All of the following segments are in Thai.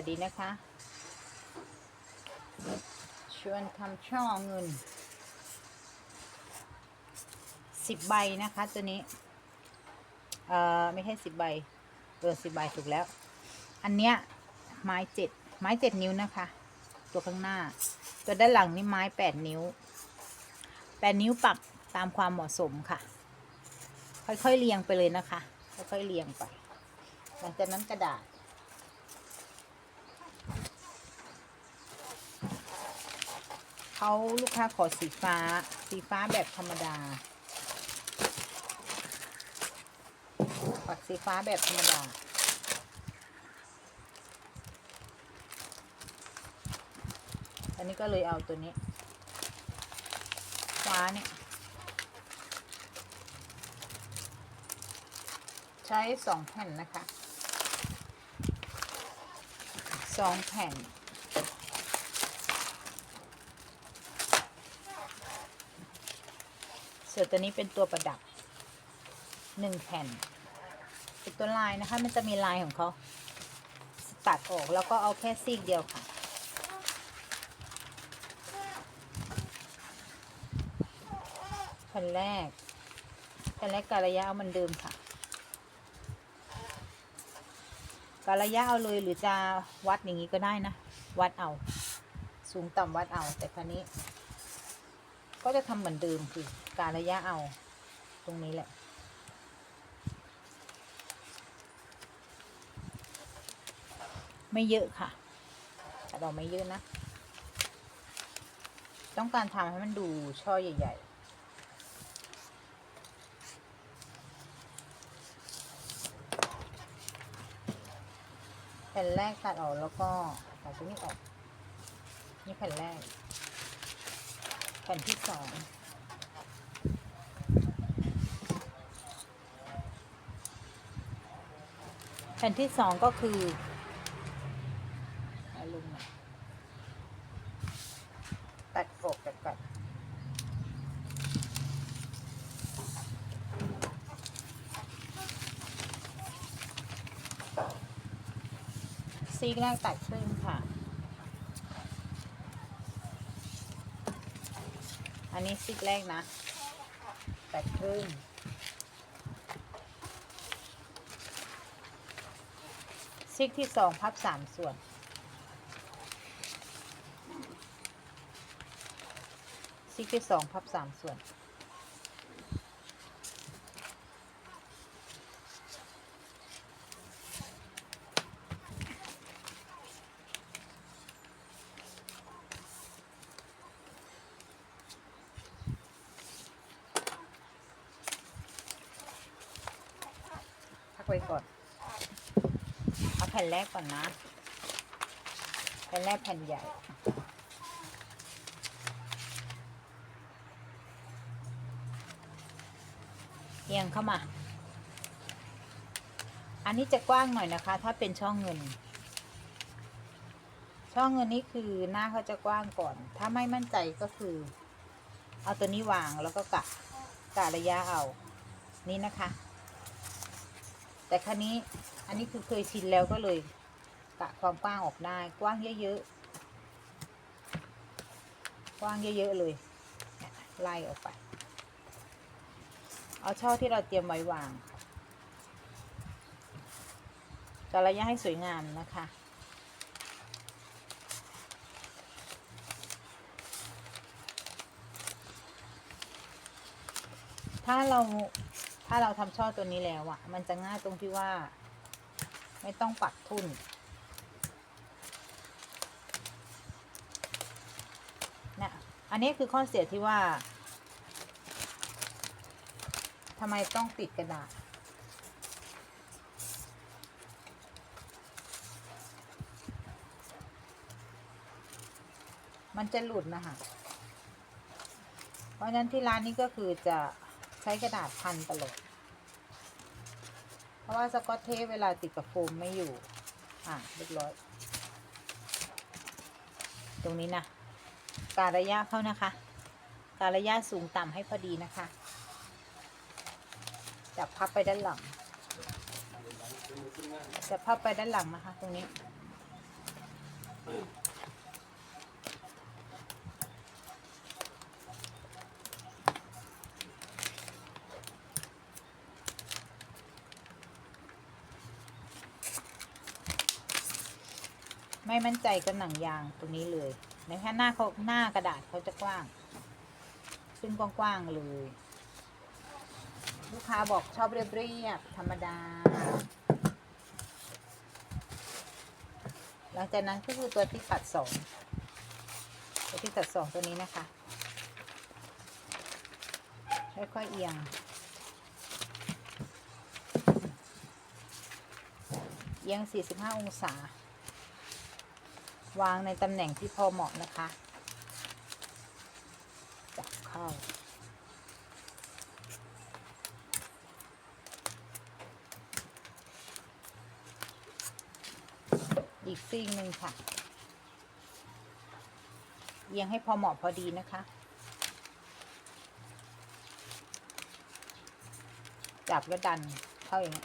วัสดีนะคะ ชวนทำช่อเงินสิบใบนะคะตัวนี้ เอ่อ ไม่ใช่สิบใบ เออสิบใบถูกแล้ว อันเนี้ยไม้เจ็ดไม้เจ็ดนิ้วนะคะ ตัวข้างหน้า ตัวด้านหลังนี่ไม้แปดนิ้วแปดนิ้วปรับตามความเหมาะสมค่ะ ค่อยๆเรียงไปเลยนะคะ ค่อยๆเรียงไป หลังจากนั้นกระดาษ เขาลูกค้าขอสีฟ้า สีฟ้าแบบธรรมดา ปักสีฟ้าแบบธรรมดา อันนี้ก็เลยเอาตัวนี้ ฟ้าเนี่ย ใช้สองแผ่นนะคะสองแผ่น ส่วนตัวนี้เป็นตัวประดับหนึ่งแผ่นเป็นตัวลายนะคะ มันจะมีลายของเขาตัดออกแล้วก็เอาแค่ซีกเดียวค่ะ แผ่นแรก แผ่นแรกการะยะเอามันเดิมค่ะการะยะเอาเลยหรือจะวัดอย่างนี้ก็ได้นะ วัดเอา สูงต่ำวัดเอาแต่คราวนี้ ก็จะทำเหมือนเดิมคือการระยะเอาตรงนี้แหละ ไม่เยอะค่ะ แต่เราไม่เยอะนะ ต้องการทำให้มันดูช่อใหญ่ ๆแผ่นแรกตัดออกแล้วก็ตัดตรงนี้ออก นี่แผ่นแรก แผ่นที่สองแผ่นที่สองก็คือเอาลงมาตัดกบตัดกัดซีกแรกตัดครึ่งค่ะ อันนี้ซิกแรกนะแปดครึ่งซิกที่สองพับสามส่วน ซิกที่สองพับสามส่วน ไว้ก่อน เอาแผ่นแรกก่อนนะ แผ่นแรกแผ่นใหญ่เอียงเข้ามา อันนี้จะกว้างหน่อยนะคะ ถ้าเป็นช่องเงิน ช่องเงินนี่คือหน้าเขาจะกว้างก่อน ถ้าไม่มั่นใจก็คือ เอาตัวนี้วางแล้วก็กะกะระยะเอา นี่นะคะ แต่ครั้นี้อันนี้คือเคยชินแล้วก็เลยกะความกว้างออกได้กว้างเยอะๆกว้างเยอะๆเลยไล่ออกไปเอาช่อที่เราเตรียมไว้วางกะระยะให้สวยงามนะคะถ้าเรา ถ้าเราทำช่อตัวนี้แล้วอะมันจะง่ายตรงที่ว่า ไม่ต้องปักทุ่นเนี่ยอันนี้คือข้อเสียที่ว่าทำไมต้องติดกระดาษ มันจะหลุดนะคะ เพราะฉะนั้นที่ร้านนี้ก็คือจะ ใช้กระดาษพันตลอด เพราะว่าสกอตเทปเวลาติดกับโฟมไม่อยู่ อะเรียบร้อย ตรงนี้นะ การระยะเข้านะคะ การระยะสูงต่ำให้พอดีนะคะ จับพับไปด้านหลัง จะพับไปด้านหลังนะคะ ตรงนี้ ไม่มั่นใจก็หนังยางตรงนี้เลยนะคะหน้าเขาหน้ากระดาษเขาจะกว้าง ซึ่งกว้างๆเลย ลูกค้าบอกชอบเรียบๆธรรมดา หลังจากนั้นก็คือตัวที่ตัดสองตัวที่ตัดสองตัวนี้นะคะค่อยๆเอียง เอียง 45 องศา วางในตำแหน่งที่พอเหมาะนะคะ จับเข้า อีกซีกหนึ่งค่ะ เอียงให้พอเหมาะพอดีนะคะ จับแล้วดันเข้าอย่างนี้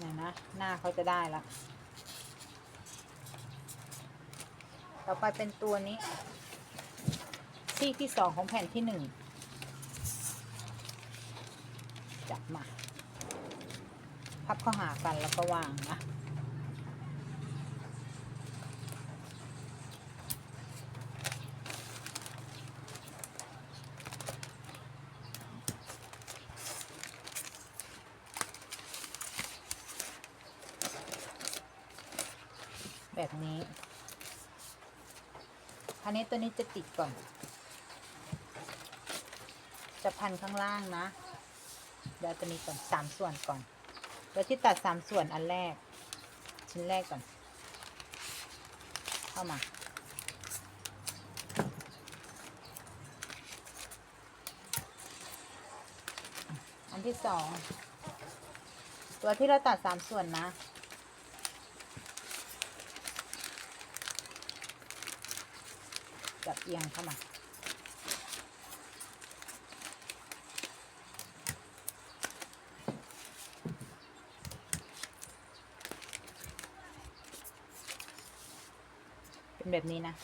เนี่ยนะ หน้าเขาจะได้แล้วต่อไปเป็นตัวนี้ ซีกที่สองของแผ่นที่หนึ่ง จับมา พับเข้าหากันแล้วก็วางนะ แบบนี้ อันนี้ตัวนี้จะติดก่อน จะพันข้างล่างนะ เดี๋ยวตัวนี้ก่อนสามส่วนก่อน เดี๋ยวที่ตัดสามส่วนอันแรก ชิ้นแรกก่อน เข้ามาอันที่สอง ตัวที่เราตัดสามส่วนนะ จับเอียงเข้ามา เป็นแบบนี้นะ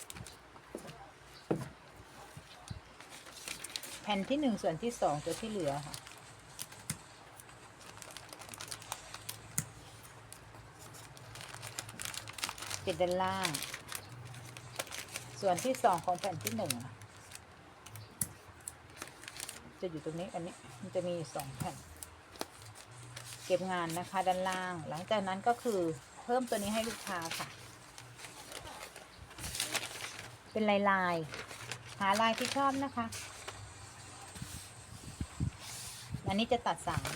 แผ่นที่หนึ่งส่วนที่สองตัวที่เหลือค่ะปิดด้านล่าง ส่วนที่สองของแผ่นที่หนึ่งจะอยู่ตรงนี้อันนี้มันจะมีสองแผ่น เก็บงานนะคะด้านล่าง หลังจากนั้นก็คือเพิ่มตัวนี้ให้ลูกค้าค่ะ เป็นลายลายหาลายที่ชอบนะคะ อันนี้จะตัดสาม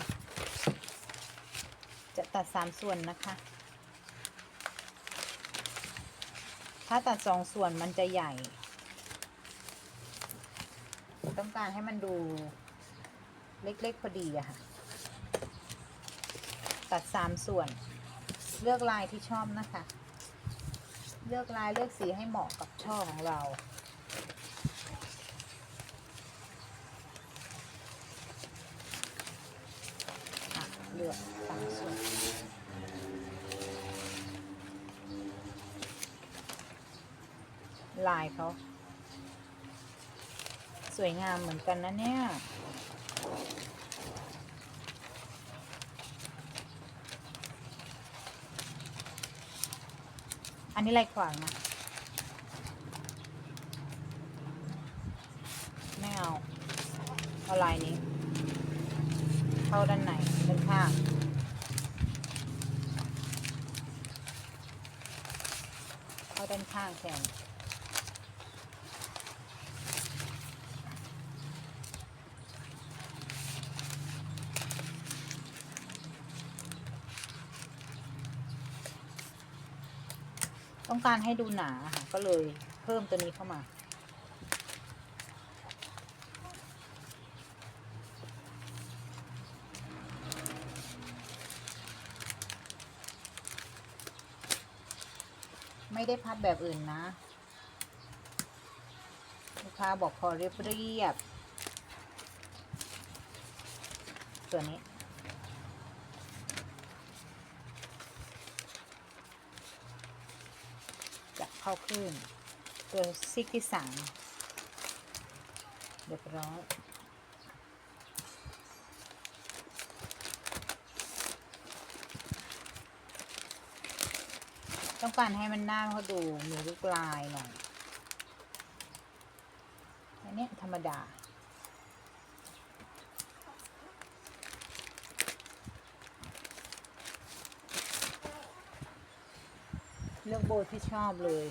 จะตัดสามส่วนนะคะ ถ้าตัดสองส่วนมันจะใหญ่ ต้องการให้มันดูเล็กๆพอดีอะค่ะ ตัดสามส่วน เลือกลายที่ชอบนะคะ เลือกลายเลือกสีให้เหมาะกับช่อของเราเลือกสามส่วน ลายเขาสวยงามเหมือนกันนะเนี่ยอันนี้ลายขวางนะไม่เอาเอาลายนี้ เข้าด้านในด้านข้างเข้าด้านข้างแทน องการให้ดูหนาค่ะ ก็เลยเพิ่มตัวนี้เข้ามา ไม่ได้พับแบบอื่นนะ ลูกค้าบอกพอเรียบเรียบ ตัวนี้ เข้าขึ้นตัวซิกที่สามเรียบร้อยต้องการให้มันหน้าเขาดูมีลูกลายหน่อย อันนี้ธรรมดา เลือกโบที่ชอบเลย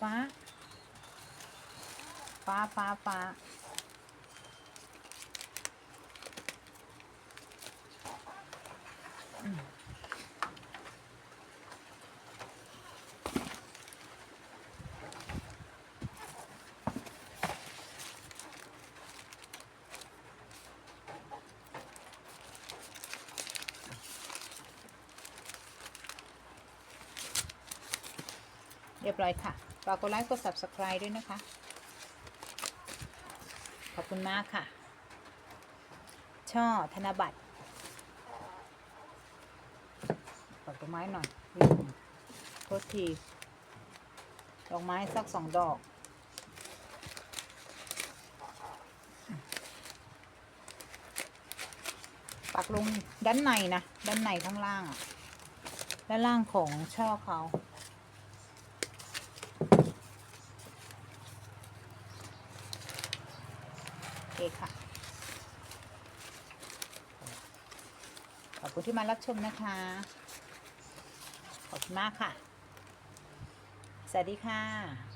ฟ้า ฟ้าฟ้าฟ้า เรียบร้อยค่ะฝากกดไลค์กด subscribe ด้วยนะคะ ขอบคุณมากค่ะ ช่อธนบัตรดอกไม้หน่อยโทษที ดอกไม้สักสองดอกปักลงด้านในนะ ด้านในข้างล่างอะด้านล่างของช่อเขา เคค่ะ ขอบคุณที่มารับชมนะคะ ขอบคุณมากค่ะ สวัสดีค่ะ